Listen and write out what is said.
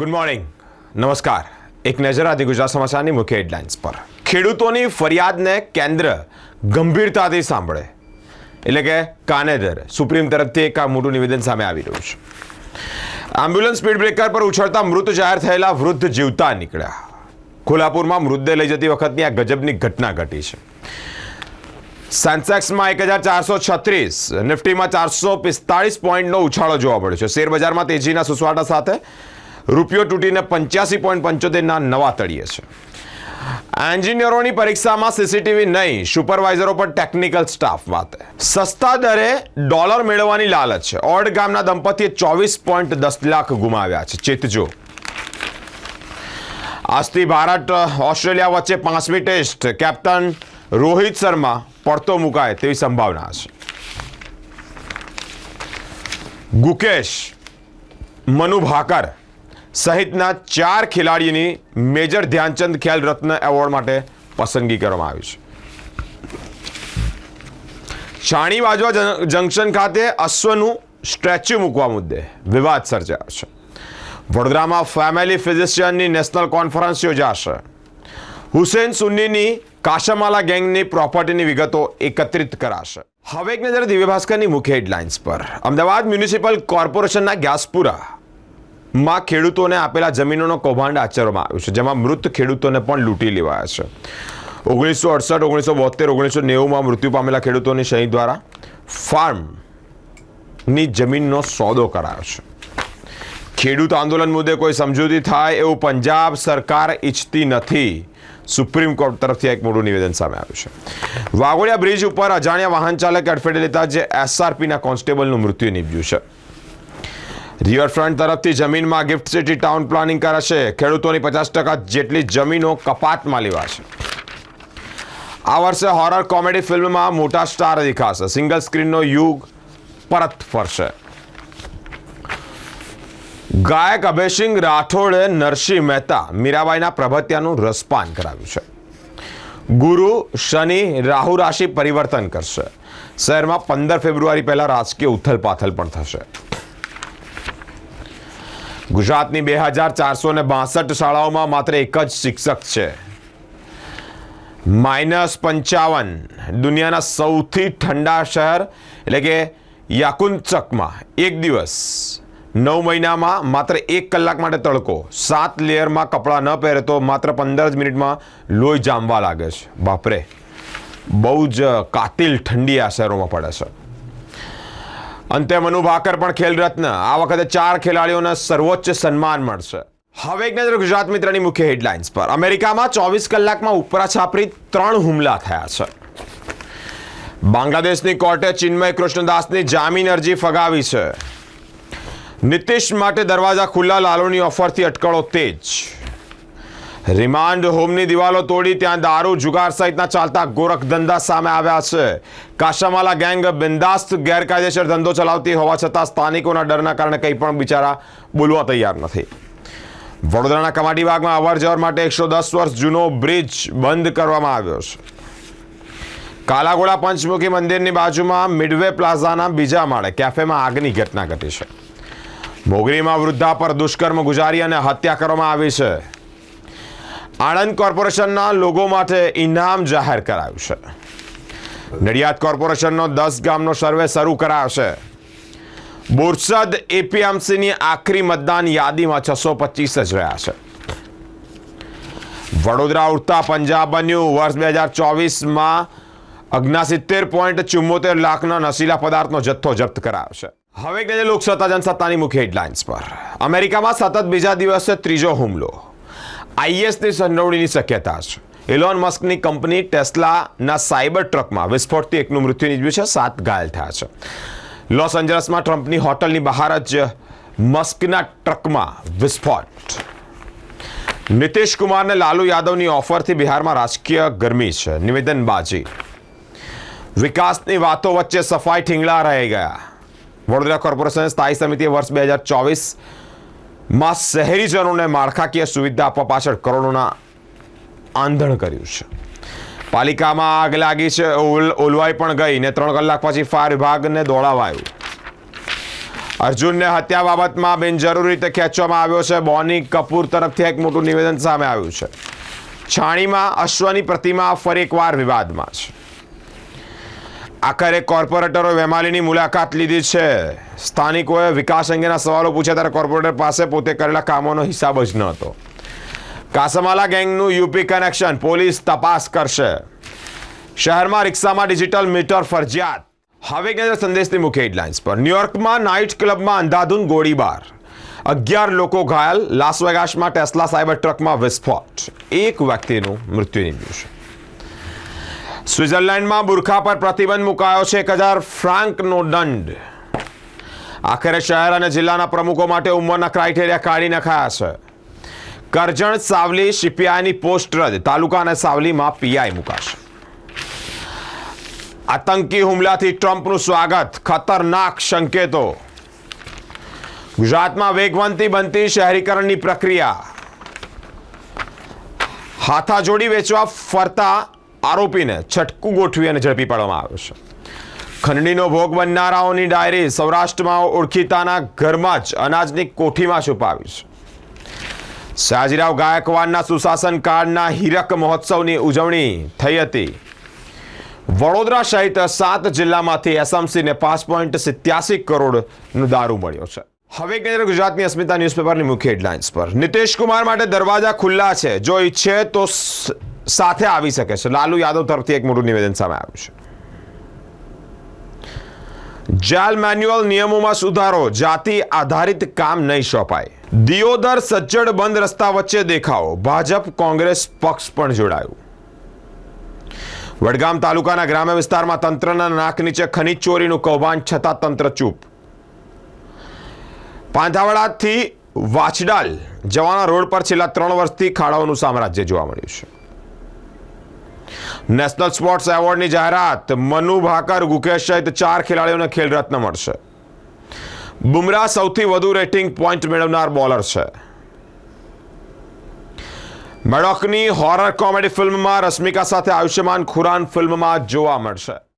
Good morning નમસ્કાર એક નજર આદિ ગુજરાત સમાચારની મુખ્ય હેડલાઇન્સ પર. ખેડૂતોની ફરિયાદને કેન્દ્ર ગંભીરતાથી સાંભળે. એટલે કે કાનેદર સુપ્રીમ તરફથી એક આ મોટું નિવેદન સામે આવી રહ્યું છે. એમ્બ્યુલન્સ સ્પીડ બ્રેકર પર ઉછળતા મૃત જાહેર થયેલા વૃદ્ધ જીવતા નીકળ્યા. કોલ્હાપુરમાં મૃતદેહ લઈ જતી વખતની આ ગજબની ઘટના ઘટી છે. સેન્સેક્સમાં એક હજાર ચારસો છત્રીસ નિફ્ટીમાં ચારસો પિસ્તાળીસ પોઈન્ટનો ઉછાળો જોવા મળ્યો છે. શેરબજારમાં તેજીના સુસવાટા સાથે રૂપિયો તૂટીને પંચ્યાસી પોઈન્ટ પંચોતેરના નવા તળીએ છે. એન્જિનિયરોની પરીક્ષામાં સીસીટીવી નહીં, સુપરવાઇઝરો પર ટેકનિકલ સ્ટાફ વાત. સસ્તા દરે ડોલર મેળવવાની લાલચ. છે ઓડ ગામના દંપતીએ ચોવીસ પોઈન્ટ દસ લાખ ગુમાવ્યા છે. ચેતજો. આજથી ભારત, ઓસ્ટ્રેલિયા વચ્ચે પાંચમી ટેસ્ટ. કેપ્ટન રોહિત શર્મા પડતો મુકાય તેવી સંભાવના છે. ગુકેશ, મનુ ભાકર. સહિતના ચાર ખેલાડીની મેજર ધ્યાનચંદ ખેલ રત્ન એવોર્ડ માટે પસંદગી કરવામાં આવી છે. છાણી બાજવા જં- જંકશન ખાતે અશ્વનું સ્ટેચ્યુ મૂકવા મુદ્દે વિવાદ સર્જાયો છે. વડોદરામાં ફેમિલી ફિઝિશિયનની નેશનલ કોન્ફરન્સ યોજાશે. હુસેન સુન્નીની કાશામાલા ગેંગની પ્રોપર્ટીની વિગતો એકત્રિત કરાશે. હવે એક નજર દિવ્ય ભાસ્કરની મુખ્ય હેડલાઇન્સ પર. અમદાવાદ મ્યુનિસિપલ કોર્પોરેશનના ગ્યાસપુરા માં ખેડૂતોને આપેલા જમીનોનો કૌભાંડ આચરવામાં આવ્યું છે, જેમાં મૃત ખેડૂતોને પણ લૂંટી લેવાયા છે. ઓગણીસો અડસઠ, ઓગણીસો બોતેર ઓગણીસો નેવુંમાં મૃત્યુ પામેલા ખેડૂતોની સહી દ્વારા ફાર્મની જમીનનો સોદો કરાયો છે. ખેડૂત આંદોલન મુદ્દે કોઈ સમજૂતી થાય એવું પંજાબ સરકાર ઈચ્છતી નથી, સુપ્રીમ કોર્ટ તરફથી એક મોટું નિવેદન સામે આવ્યું છે. વાઘોડિયા બ્રિજ ઉપર અજાણ્યા વાહન ચાલકે અડફેટે લેતા જે એસઆરપીના કોન્સ્ટેબલનું મૃત્યુ નીપજ્યું છે. રિવરફ્રન્ટ તરફથી જમીનમાં ગિફ્ટ સિટી ટાઉન પ્લાનિંગ કરાશે. ખેડૂતોની પચાસ ટકા જેટલી જમીનો કપાતમાં લેવાશે. આ વર્ષે હોરર કોમેડી ફિલ્મમાં મોટા સ્ટાર દેખાશે. સિંગલ સ્ક્રીનનો યુગ પરત ફરશે. ગાયક અભયસિંહ રાઠોડે નરસિંહ મહેતા, મીરાબાઈના પ્રભત્યાનું રસપાન કરાવ્યું છે. ગુરુ શનિ રાહુ રાશિ પરિવર્તન કરશે. શહેરમાં પંદર ફેબ્રુઆરી પહેલાં રાજકીય ઉથલપાથલ પણ થશે. ગુજરાતની બે હજાર ચારસો ને બાસઠ શાળાઓમાં માત્ર એક જ શિક્ષક છે. માઇનસ પંચાવન દુનિયાના સૌથી ઠંડા શહેર, એટલે કે યાકુંચકમાં, એક દિવસ. નવ મહિનામાં માત્ર એક કલાક માટે તડકો. સાત લેયરમાં કપડાં ન પહેરે તો માત્ર પંદર જ મિનિટમાં લોહી જામવા લાગે છે. બાપરે, બહુ જ કાતિલ ઠંડી આ શહેરોમાં પડે છે. અંતે મનુ ભાકર પણ ખેલ રત્ન. આ વખતે ચાર ખેલાડીઓને સર્વોચ્ચ સન્માન મળશે. હવે એક નજર ગુજરાત મિત્રની મુખ્ય હેડલાઇન્સ પર. અમેરિકામાં ચોવીસ કલાકમાં ઉપરા છાપરી ત્રણ હુમલા થયા છે. બાંગ્લાદેશની કોર્ટે ચિન્મય કૃષ્ણદાસની જામીન અરજી ફગાવી છે. નીતિશ માટે દરવાજા ખુલ્લા, લાલુની ઓફરથી અટકળો તેજ. રિમાન્ડ હોમની દિવાલો તોડી ત્યાં દારૂ જુગાર સહિતના ચાલતા ગોરખ ધંધા સામે આવ્યા છે. કાશામાલા ગેંગ બિંદાસ્ત ગેરકાયદેસર ધંધો ચલાવતી હોવા છતાં સ્થાનિકોના ડરના કારણે કંઈ પણ બિચારા બોલવા તૈયાર નથી. વડોદરાના કમાટીબાગમાં અવર જવર માટે એકસો દસ વર્ષ જૂનો બ્રિજ બંધ કરવામાં આવ્યો છે. કાલાગોડા પંચમુખી મંદિરની બાજુમાં મિડવે પ્લાઝાના બીજા માળે કેફેમાં આગની ઘટના ઘટી છે. મોગરીમાં વૃદ્ધા પર દુષ્કર્મ ગુજારી અને હત્યા કરવામાં આવી છે. આણંદ કોર્પોરેશનના લોગો માટે ઇનામ જાહેર કરાયું છે. નડિયાદ કોર્પોરેશનનો દસ ગામનો સર્વે શરૂ કરાશે. બોરસદ એપીએમસીની આખરી મતદાન યાદીમાં છસો પચીસ જ રહ્યા છે. વડોદરા ઉડતા પંજાબ બન્યું વર્ષ બે હજાર ચોવીસમાં અગ્નાસિત્તેર પોઈન્ટ ચુમ્મોતેર લાખના નશીલા પદાર્થનો જથ્થો જપ્ત કરાયો છે હવે નજર લોકસત્તા જનસત્તાની મુખ્ય હેડલાઇન્સ પર. અમેરિકામાં સતત બીજા દિવસે ત્રીજો હુમલો. આઈએસની સંડોવણીની શક્યતા છે. એલોન મસ્કની કંપની ટેસ્લાના સાયબર ટ્રકમાં વિસ્ફોટથી એકનું મૃત્યુ નીપજ્યું છે, સાત ઘાયલ થયા છે. લોસ એન્જલસમાં ટ્રમ્પની હોટલની બહાર જ મસ્કના ટ્રકમાં વિસ્ફોટ. નીતિશ કુમારને લાલુ યાદવની ઓફરથી બિહારમાં રાજકીય ગરમી છે, નિવેદનબાજી. વિકાસની વાતો વચ્ચે સફાઈ ઠીંગળા રહી ગયા. વડોદરા કોર્પોરેશન સ્થાયી સમિતિએ વર્ષ બે હજાર ચોવીસ માં શહેરીજનોને માળખાકીય સુવિધા આપવા પાછળ કરોડોના આંધણ કર્યું છે. પાલિકામાં આગ લાગી છે ઓલ- ઓલવાઈ પણ ગઈ ને ત્રણ કલાક પછી ફાયર વિભાગને દોડાવાયું. અર્જુનને હત્યા બાબતમાં બિનજરૂરી રીતે ખેંચવામાં આવ્યો છે. બોની કપૂર તરફથી એક મોટું નિવેદન સામે આવ્યું છે. છાણીમાં અશ્વની પ્રતિમા ફરી એકવાર વિવાદમાં છે. આખરે કોર્પોરેટરોએ વેમાલીની મુલાકાત લીધી છે. સ્થાનિકોએ વિકાસ અંગેના સવાલો પૂછ્યા ત્યારે કોર્પોરેટર પાસે પોતે કરેલા કામોનો હિસાબ જ ન હતો કાસમાલા ગેંગનું યુપી કનેક્શન, પોલીસ તપાસ કરશે. શહેરમાં રિક્ષામાં ડિજિટલ મીટર ફરજિયાત. હવે કેન્દ્ર સંદેશની મુખ્ય હેડલાઇન્સ પર. ન્યુયોર્કમાં નાઇટ ક્લબમાં અંધાધૂન ગોળીબાર. અગિયાર લોકો ઘાયલ, લાસ વેગાસમાં ટેસ્લા સાયબર ટ્રકમાં વિસ્ફોટ. એક વ્યક્તિનું મૃત્યુ નિમ્યું છે. સ્વિટ્ઝરલેન્ડમાં બુરખા પર પ્રતિબંધ મુકાયો છે. એક હજાર ફ્રાન્કનો દંડ. આખરે શહેર અને જિલ્લાના પ્રમુખો માટે ઉંમરના ક્રાઇટેરિયા કાઢી નખાયા છે કરજણ, સાવલી, શિપિયાની પોસ્ટ રદ. તાલુકા અને સાવલીમાં પીઆઈ મુકાશે. આતંકી હુમલાથી ટ્રમ્પનું સ્વાગત. ખતરનાક સંકેતો. ગુજરાતમાં વેગવંતી બનતી શહેરીકરણની પ્રક્રિયા. હાથાજોડી વેચવા ફરતા આરોપીને છટકું ગોઠવી અને ઝડપી પાડવામાં આવ્યો છે. ખંડણીનો ભોગ બનનારાઓની ડાયરી સૌરાષ્ટ્રમાં ઓળખીતાના ઘરમાં જ અનાજની કોઠીમાં છુપાવી છે. સયાજીરાવ ગાયકવાડના સુશાસન કાળના હીરક મહોત્સવની ઉજવણી થઈ હતી. વડોદરા સહિત સાત જિલ્લામાંથી એસએમસીને પાંચ પોઈન્ટ સિત્યાસી કરોડનું દારૂ મળ્યો છે. હવે કેન્દ્ર ગુજરાતની અસ્મિતા ન્યૂઝપેપરની મુખ્ય હેડલાઇન્સ પર. નીતિશ કુમાર માટે દરવાજા ખુલ્લા છે. જો ઈચ્છે તો સાથે આવી શકે છે. લાલુ યાદવ તરફથી એક મોટું નિવેદન સામે આવ્યું છે. જાલ મેન્યુઅલ નિયમોમાં સુધારો, જાતિ આધારિત કામ નહીં સોંપાય. દિયોદર સજ્જડ બંધ રસ્તા વચ્ચે દેખાવો, ભાજપ કોંગ્રેસ પક્ષ પણ જોડાયું. વડગામ તાલુકાના ગ્રામ્ય વિસ્તારમાં તંત્રના નાક નીચે ખનીજ ચોરીનું કૌભાંડ છતાં તંત્ર ચૂપ. પાંધાવાડાથી વાછડાલ જવાના રોડ પર છેલ્લા ત્રણ વર્ષથી ખાડાઓનું સામ્રાજ્ય જોવા મળ્યું છે. નેશનલ સ્પોર્ટ્સ એવોર્ડની જાહેરાત. મનુ ભાકર, ગુકેશ સહિત ચાર ખેલાડીઓને ખેલ રત્ન મળશે. બુમરાહ સૌથી વધુ રેટિંગ પોઈન્ટ મેળવનાર બોલર છે. મેડોકની હોરર કોમેડી ફિલ્મમાં રશ્મિકા સાથે આયુષ્યમાન ખુરાન ફિલ્મમાં જોવા મળશે.